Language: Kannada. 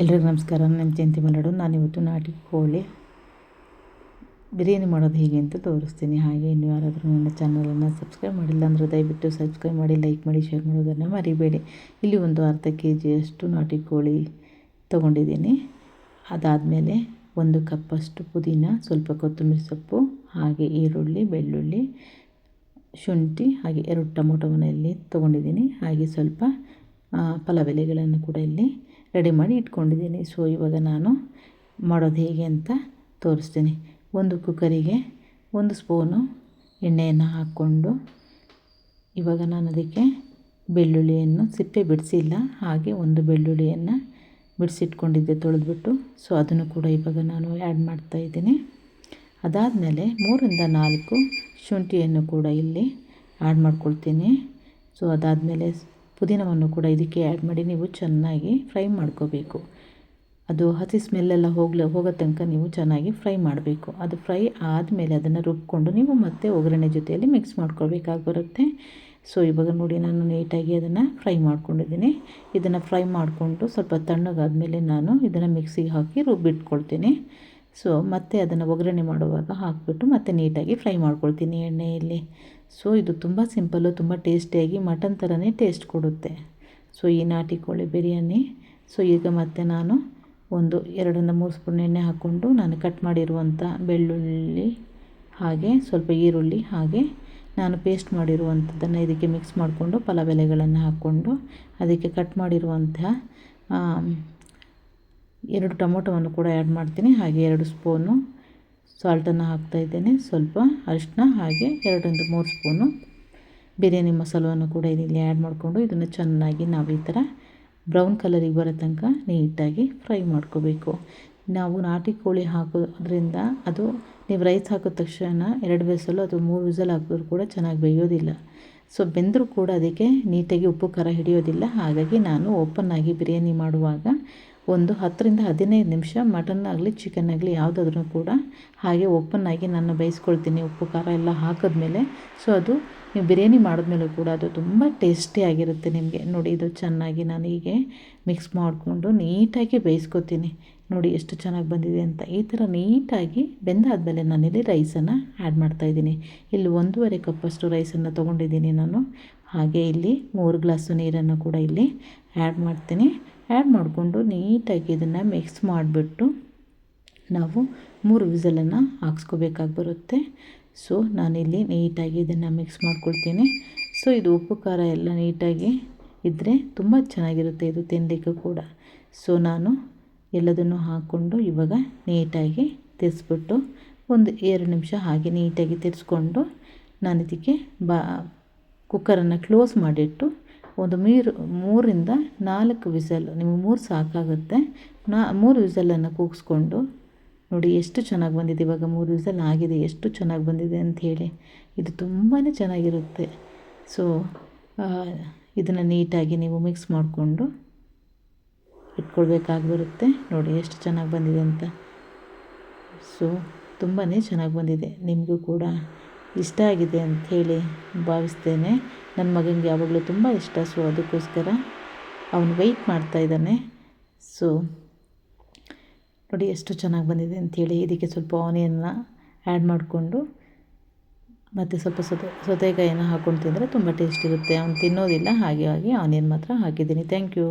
ಎಲ್ರಿಗೂ ನಮಸ್ಕಾರ. ನನ್ನ ಜಯಂತಿ ನಾನು ನಾನಿವತ್ತು ನಾಟಿ ಕೋಳಿ ಬಿರಿಯಾನಿ ಮಾಡೋದು ಹೇಗೆ ಅಂತ ತೋರಿಸ್ತೀನಿ. ಹಾಗೆ ಇನ್ನು ಯಾರಾದರೂ ನನ್ನ ಚಾನಲನ್ನು ಸಬ್ಸ್ಕ್ರೈಬ್ ಮಾಡಿಲ್ಲ ಅಂದರೆ ದಯವಿಟ್ಟು ಸಬ್ಸ್ಕ್ರೈಬ್ ಮಾಡಿ, ಲೈಕ್ ಮಾಡಿ, ಶೇರ್ ಮಾಡೋದನ್ನು ಮರಿಬೇಡಿ. ಇಲ್ಲಿ ಒಂದು ಅರ್ಧ ಕೆ ಜಿಯಷ್ಟು ನಾಟಿ ಕೋಳಿ ತೊಗೊಂಡಿದ್ದೀನಿ. ಅದಾದಮೇಲೆ ಒಂದು ಕಪ್ಪಷ್ಟು ಪುದೀನ, ಸ್ವಲ್ಪ ಕೊತ್ತಂಬರಿ ಸೊಪ್ಪು, ಹಾಗೆ ಈರುಳ್ಳಿ, ಬೆಳ್ಳುಳ್ಳಿ, ಶುಂಠಿ, ಹಾಗೆ ಎರಡು ಟೊಮೊಟೊವನ್ನು ಇಲ್ಲಿ ತೊಗೊಂಡಿದ್ದೀನಿ. ಹಾಗೆ ಸ್ವಲ್ಪ ಪಲಾವ್ ಎಲೆಗಳನ್ನು ಕೂಡ ಇಲ್ಲಿ ರೆಡಿ ಮಾಡಿ ಇಟ್ಕೊಂಡಿದ್ದೀನಿ. ಸೊ ಇವಾಗ ನಾನು ಮಾಡೋದು ಹೇಗೆ ಅಂತ ತೋರಿಸ್ತೀನಿ. ಒಂದು ಕುಕ್ಕರಿಗೆ ಒಂದು ಸ್ಪೂನು ಎಣ್ಣೆಯನ್ನು ಹಾಕ್ಕೊಂಡು ಇವಾಗ ನಾನು ಅದಕ್ಕೆ ಬೆಳ್ಳುಳ್ಳಿಯನ್ನು ಸಿಪ್ಪೆ ಬಿಡಿಸಿಲ್ಲ, ಹಾಗೆ ಒಂದು ಬೆಳ್ಳುಳ್ಳಿಯನ್ನು ಬಿಡಿಸಿಟ್ಕೊಂಡಿದ್ದೆ, ತೊಳೆದ್ಬಿಟ್ಟು. ಸೊ ಅದನ್ನು ಕೂಡ ಇವಾಗ ನಾನು ಆ್ಯಡ್ ಮಾಡ್ತಾಯಿದ್ದೀನಿ ಅದಾದಮೇಲೆ ಮೂರಿಂದ ನಾಲ್ಕು ಶುಂಠಿಯನ್ನು ಕೂಡ ಇಲ್ಲಿ ಆ್ಯಡ್ ಮಾಡ್ಕೊಳ್ತೀನಿ. ಸೊ ಅದಾದಮೇಲೆ ಪುದೀನವನ್ನು ಕೂಡ ಇದಕ್ಕೆ ಆ್ಯಡ್ ಮಾಡಿ ನೀವು ಚೆನ್ನಾಗಿ ಫ್ರೈ ಮಾಡ್ಕೋಬೇಕು. ಅದು ಹಸಿ ಸ್ಮೆಲ್ಲೆಲ್ಲ ಹೋಗ್ಲ, ಹೋಗೋ ತನಕ ನೀವು ಚೆನ್ನಾಗಿ ಫ್ರೈ ಮಾಡಬೇಕು. ಅದು ಫ್ರೈ ಆದಮೇಲೆ ಅದನ್ನು ರುಬ್ಕೊಂಡು ನೀವು ಮತ್ತೆ ಒಗ್ಗರಣೆ ಜೊತೆಯಲ್ಲಿ ಮಿಕ್ಸ್ ಮಾಡ್ಕೊಳ್ಬೇಕಾಗಿ ಬರುತ್ತೆ ಸೊ ಇವಾಗ ನೋಡಿ ನಾನು ನೀಟಾಗಿ ಅದನ್ನು ಫ್ರೈ ಮಾಡ್ಕೊಂಡಿದ್ದೀನಿ. ಇದನ್ನು ಫ್ರೈ ಮಾಡಿಕೊಂಡು ಸ್ವಲ್ಪ ತಣ್ಣಗಾದಮೇಲೆ ನಾನು ಇದನ್ನು ಮಿಕ್ಸಿಗೆ ಹಾಕಿ ರುಬ್ಬಿಟ್ಕೊಳ್ತೀನಿ. ಸೊ ಮತ್ತೆ ಅದನ್ನು ಒಗ್ಗರಣೆ ಮಾಡುವಾಗ ಹಾಕಿಬಿಟ್ಟು ಮತ್ತೆ ನೀಟಾಗಿ ಫ್ರೈ ಮಾಡ್ಕೊಳ್ತೀನಿ ಎಣ್ಣೆಯಲ್ಲಿ. ಸೊ, ಇದು ತುಂಬ ಸಿಂಪಲ್ಲು, ತುಂಬ ಟೇಸ್ಟಿಯಾಗಿ ಮಟನ್ ಥರನೇ ಟೇಸ್ಟ್ ಕೊಡುತ್ತೆ. ಸೊ, ಈ ನಾಟಿ ಕೋಳಿ ಬಿರಿಯಾನಿ. ಸೊ, ಈಗ ಮತ್ತೆ ನಾನು ಒಂದು ಎರಡರಿಂದ ಮೂರು ಸ್ಪೂನ್ ಎಣ್ಣೆ ಹಾಕ್ಕೊಂಡು ನಾನು ಕಟ್ ಮಾಡಿರುವಂಥ ಬೆಳ್ಳುಳ್ಳಿ ಹಾಗೆ, ಸ್ವಲ್ಪ ಈರುಳ್ಳಿ ಹಾಗೆ ನಾನು ಪೇಸ್ಟ್ ಮಾಡಿರುವಂಥದ್ದನ್ನು ಇದಕ್ಕೆ ಮಿಕ್ಸ್ ಮಾಡಿಕೊಂಡು ಪಲಾವ್ ಎಲೆಗಳನ್ನು ಹಾಕ್ಕೊಂಡು ಅದಕ್ಕೆ ಕಟ್ ಮಾಡಿರುವಂಥ ಎರಡು ಟೊಮೊಟೊವನ್ನು ಕೂಡ ಆ್ಯಡ್ ಮಾಡ್ತೀನಿ. ಹಾಗೆ ಎರಡು ಸ್ಪೂನು ಸಾಲ್ಟನ್ನು ಹಾಕ್ತಾಯಿದ್ದೇನೆ ಸ್ವಲ್ಪ ಅರಿಶಿನ ಹಾಗೆ ಎರಡೊಂದು ಮೂರು ಸ್ಪೂನು ಬಿರಿಯಾನಿ ಮಸಾಲವನ್ನು ಕೂಡ ಇಲ್ಲಿ ಆ್ಯಡ್ ಮಾಡಿಕೊಂಡು ಇದನ್ನು ಚೆನ್ನಾಗಿ ನಾವು ಈ ಥರ ಬ್ರೌನ್ ಕಲರಿಗೆ ಬರೋ ತನಕ ನೀಟಾಗಿ ಫ್ರೈ ಮಾಡ್ಕೋಬೇಕು. ನಾವು ನಾಟಿ ಕೋಳಿ ಹಾಕೋದ್ರಿಂದ ಅದು ನೀವು ರೈಸ್ ಹಾಕಿದ ತಕ್ಷಣ ಎರಡು ವಿಸಲು ಅದು ಮೂರು ವಿಸಲ್ ಹಾಕಿದ್ರು ಕೂಡ ಚೆನ್ನಾಗಿ ಬೇಯೋದಿಲ್ಲ. ಸೊ, ಬೆಂದರೂ ಕೂಡ ಅದಕ್ಕೆ ನೀಟಾಗಿ ಉಪ್ಪು ಖಾರ ಹಿಡಿಯೋದಿಲ್ಲ. ಹಾಗಾಗಿ ನಾನು ಓಪನ್ನಾಗಿ ಬಿರಿಯಾನಿ ಮಾಡುವಾಗ ಒಂದು ಹತ್ತರಿಂದ ಹದಿನೈದು ನಿಮಿಷ ಮಟನ್ ಆಗಲಿ ಚಿಕನ್ ಆಗಲಿ ಯಾವುದಾದ್ರೂ ಕೂಡ ಹಾಗೆ ಓಪನ್ನಾಗಿ ನಾನು ಬೇಯಿಸ್ಕೊಳ್ತೀನಿ. ಉಪ್ಪು, ಖಾರ ಎಲ್ಲ ಹಾಕಿದ್ಮೇಲೆ. ಸೊ ಅದು ನೀವು ಬಿರಿಯಾನಿ ಮಾಡಿದ್ಮೇಲೂ ಕೂಡ ಅದು ತುಂಬ ಟೇಸ್ಟಿಯಾಗಿರುತ್ತೆ ನಿಮಗೆ. ನೋಡಿ, ಇದು ಚೆನ್ನಾಗಿ ನಾನು ಹೀಗೆ ಮಿಕ್ಸ್ ಮಾಡಿಕೊಂಡು ನೀಟಾಗಿ ಬೇಯಿಸ್ಕೊತೀನಿ. ನೋಡಿ, ಎಷ್ಟು ಚೆನ್ನಾಗಿ ಬಂದಿದೆ ಅಂತ. ಈ ಥರ ನೀಟಾಗಿ ಬೆಂದಾದಮೇಲೆ ನಾನಿಲ್ಲಿ ರೈಸನ್ನು ಆ್ಯಡ್ ಮಾಡ್ತಾಯಿದ್ದೀನಿ ಇಲ್ಲಿ ಒಂದೂವರೆ ಕಪ್ಪಷ್ಟು ರೈಸನ್ನು ತೊಗೊಂಡಿದ್ದೀನಿ ನಾನು. ಹಾಗೆ ಇಲ್ಲಿ ಮೂರು ಗ್ಲಾಸು ನೀರನ್ನು ಕೂಡ ಇಲ್ಲಿ ಆ್ಯಡ್ ಮಾಡ್ತೀನಿ. ಆ್ಯಡ್ ಮಾಡಿಕೊಂಡು ನೀಟಾಗಿ ಇದನ್ನು ಮಿಕ್ಸ್ ಮಾಡಿಬಿಟ್ಟು ನಾವು ಮೂರು ವಿಸಲನ್ನು ಹಾಕ್ಸ್ಕೋಬೇಕಾಗಿ ಬರುತ್ತೆ ಸೊ ನಾನಿಲ್ಲಿ ನೀಟಾಗಿ ಇದನ್ನು ಮಿಕ್ಸ್ ಮಾಡ್ಕೊಳ್ತೀನಿ. ಸೊ ಇದು ಉಪ್ಪು ಖಾರ ಎಲ್ಲ ನೀಟಾಗಿ ಇದ್ದರೆ ತುಂಬ ಚೆನ್ನಾಗಿರುತ್ತೆ ಇದು ತಿನ್ನಲಿಕ್ಕೂ ಕೂಡ. ಸೊ ನಾನು ಎಲ್ಲದನ್ನು ಹಾಕ್ಕೊಂಡು ಇವಾಗ ನೀಟಾಗಿ ತಿರ್ಸ್ಬಿಟ್ಟು ಒಂದು ಎರಡು ನಿಮಿಷ ಹಾಗೆ ನೀಟಾಗಿ ತಿರ್ಸ್ಕೊಂಡು ನಾನು ಇದಕ್ಕೆ ಬಾ ಕುಕ್ಕರನ್ನು ಕ್ಲೋಸ್ ಮಾಡಿಟ್ಟು ಒಂದು ಮೀರು, ಮೂರಿಂದ ನಾಲ್ಕು ವಿಸಲ್, ನಿಮಗೆ ಮೂರು ಸಾಕಾಗುತ್ತೆ. ನಾ, ಮೂರು ವಿಸಲನ್ನು ಕೂಗಿಸ್ಕೊಂಡು ನೋಡಿ ಎಷ್ಟು ಚೆನ್ನಾಗಿ ಬಂದಿದೆ. ಇವಾಗ ಮೂರು ವಿಸಲ್ ಆಗಿದೆ. ಎಷ್ಟು ಚೆನ್ನಾಗಿ ಬಂದಿದೆ ಅಂಥೇಳಿ ಇದು ತುಂಬಾ ಚೆನ್ನಾಗಿರುತ್ತೆ. ಸೊ ಇದನ್ನು ನೀಟಾಗಿ ನೀವು ಮಿಕ್ಸ್ ಮಾಡಿಕೊಂಡು ಇಟ್ಕೊಳ್ಬೇಕಾಗಿ ಬರುತ್ತೆ. ನೋಡಿ ಎಷ್ಟು ಚೆನ್ನಾಗಿ ಬಂದಿದೆ ಅಂತ. ಸೊ ತುಂಬಾ ಚೆನ್ನಾಗಿ ಬಂದಿದೆ. ನಿಮಗೂ ಕೂಡ ಇಷ್ಟ ಆಗಿದೆ ಅಂಥೇಳಿ ಭಾವಿಸ್ತೇನೆ. ನನ್ನ ಮಗನಿಗೆ ಯಾವಾಗಲೂ ತುಂಬ ಇಷ್ಟ ಸೊ ಅದಕ್ಕೋಸ್ಕರ ಅವನು ವೆಯ್ಟ್ ಮಾಡ್ತಾಯಿದ್ದಾನೆ ಸೊ ನೋಡಿ ಎಷ್ಟು ಚೆನ್ನಾಗಿ ಬಂದಿದೆ ಅಂಥೇಳಿ ಇದಕ್ಕೆ ಸ್ವಲ್ಪ ಆನಿಯನ್ನ ಆ್ಯಡ್ ಮಾಡಿಕೊಂಡು ಮತ್ತು ಸ್ವಲ್ಪ ಸೊತೆ, ಸೌತೆಕಾಯಿನ ಹಾಕ್ಕೊಂಡು ತಿಂದರೆ ತುಂಬ ಟೇಸ್ಟ್ ಇರುತ್ತೆ. ಅವ್ನು ತಿನ್ನೋದಿಲ್ಲ, ಹಾಗೆ ಹಾಗೆ ಆನಿಯನ್ ಮಾತ್ರ ಹಾಕಿದ್ದೀನಿ. Thank you